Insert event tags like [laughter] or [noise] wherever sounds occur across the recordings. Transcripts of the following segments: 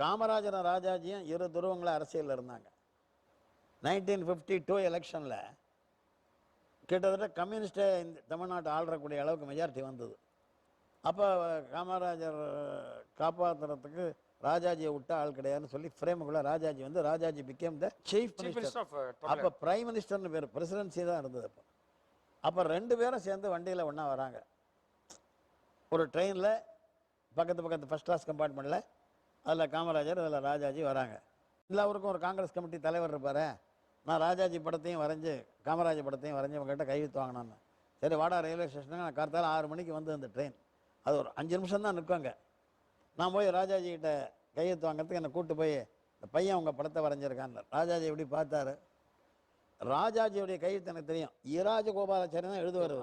காமராஜரும் ராஜாஜியும் இரு துருவங்கள அரசியலில் இருந்தாங்க. நைன்டீன் ஃபிஃப்டி டூ எலெக்ஷனில் கிட்டத்தட்ட கம்யூனிஸ்டே இந்த தமிழ்நாட்டை ஆள்றக்கூடிய அளவுக்கு மெஜாரிட்டி வந்தது. அப்போ காமராஜர் காப்பாற்றுறதுக்கு ராஜாஜியை விட்ட ஆள் கிடையாதுன்னு சொல்லி ஃப்ரேமுக்குள்ள ராஜாஜி வந்து Rajaji become the chief minister அப்போ பிரைம் மினிஸ்டர்னு பேர் பிரசிடென்சி தான் இருந்தது அப்போ. அப்போ ரெண்டு பேரும் சேர்ந்து வண்டியில் ஒன்றா வராங்க. ஒரு ட்ரெயினில் பக்கத்து பக்கத்து ஃபஸ்ட் கிளாஸ் கம்பார்ட்மெண்ட்டில் அதில் காமராஜர் அதில் ராஜாஜி வராங்க. எல்லாருக்கும் ஒரு காங்கிரஸ் கமிட்டி தலைவர் இருப்பார். நான் ராஜாஜி படத்தையும் வரைஞ்சி காமராஜர் படத்தையும் வரைஞ்சி உங்ககிட்ட கைவித்து வாங்கினான்னு சரி வாடா ரயில்வே ஸ்டேஷனுக்கு நான் கார்த்தால ஆறு மணிக்கு வந்து அந்த ட்ரெயின். அது ஒரு அஞ்சு நிமிஷம் தான் நிற்குங்க நான் போய் ராஜாஜி கிட்ட கையெழுத்து வாங்குறதுக்கு என்னை கூப்பிட்டு போய் இந்த பையன் உங்கள் படத்தை வரைஞ்சிருக்கான்னு. ராஜாஜி எப்படி பார்த்தாரு? ராஜாஜியுடைய கையெழுத்து எனக்கு தெரியும். இராஜகோபாலாச்சாரி தான் எழுதுவார்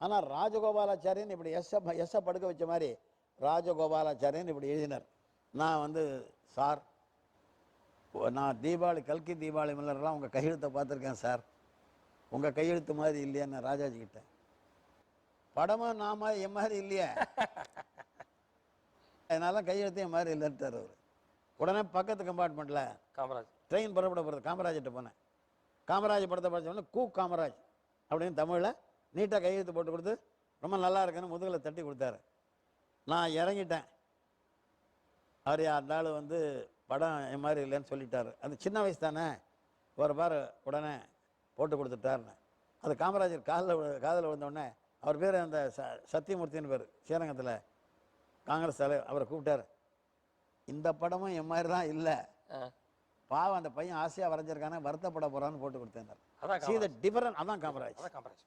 ஆனால் ராஜகோபாலாச்சாரியன் இப்படி எஸ்ஸை எஸ்ஸை படுக்க வச்ச மாதிரி ராஜகோபாலாச்சாரியன் இப்படி எழுதினார். நான் வந்து சார் நான் தீபாவளி கல்கி தீபாவளி மலர்லாம் உங்கள் கையெழுத்தை பார்த்துருக்கேன் சார். உங்கள் கையெழுத்து மாதிரி இல்லையான்னு ராஜாஜி கிட்ட. படமும் நான் மாதிரி என் மாதிரி இல்லையே? அதனால [laughs] கையெழுத்து என் மாதிரி இல்லைன்ட்டார் அவர். உடனே பக்கத்து கம்பார்ட்மெண்ட்டில் காமராஜ். ட்ரெயின் புறப்பட போகிறது காமராஜர்கிட்ட போனேன். காமராஜ் படத்தை படிச்ச உடனே கூ காமராஜ். அப்படின்னு தமிழில் நீட்டாக கையெழுத்து போட்டு கொடுத்து ரொம்ப நல்லா இருக்குன்னு முதுகில் தட்டி கொடுத்தாரு. நான் இறங்கிட்டேன். அவர் அந்த ஆள் வந்து படம் என் மாதிரி இல்லைன்னு சொல்லிட்டாரு. அது சின்ன வயசு தானே ஒரு பாரு உடனே போட்டு கொடுத்துட்டாருன்னு. அது காமராஜர் காலில் காதில் விழுந்த உடனே அவர் பேர் அந்த ச சத்தியமூர்த்தின்னு பேர் ஸ்ரீரங்கத்தில். காங்கிரஸ் தலைவர் அவரை கூப்பிட்டாரு. இந்த படமும் என் மாதிரி தான் இல்லை. பாவம் அந்த பையன் ஆசையாக வரைஞ்சிருக்கானே வருத்தப்பட போகிறான்னு போட்டு கொடுத்தேன் see the different அதான் காமராஜ். அதான் காமராஜ்.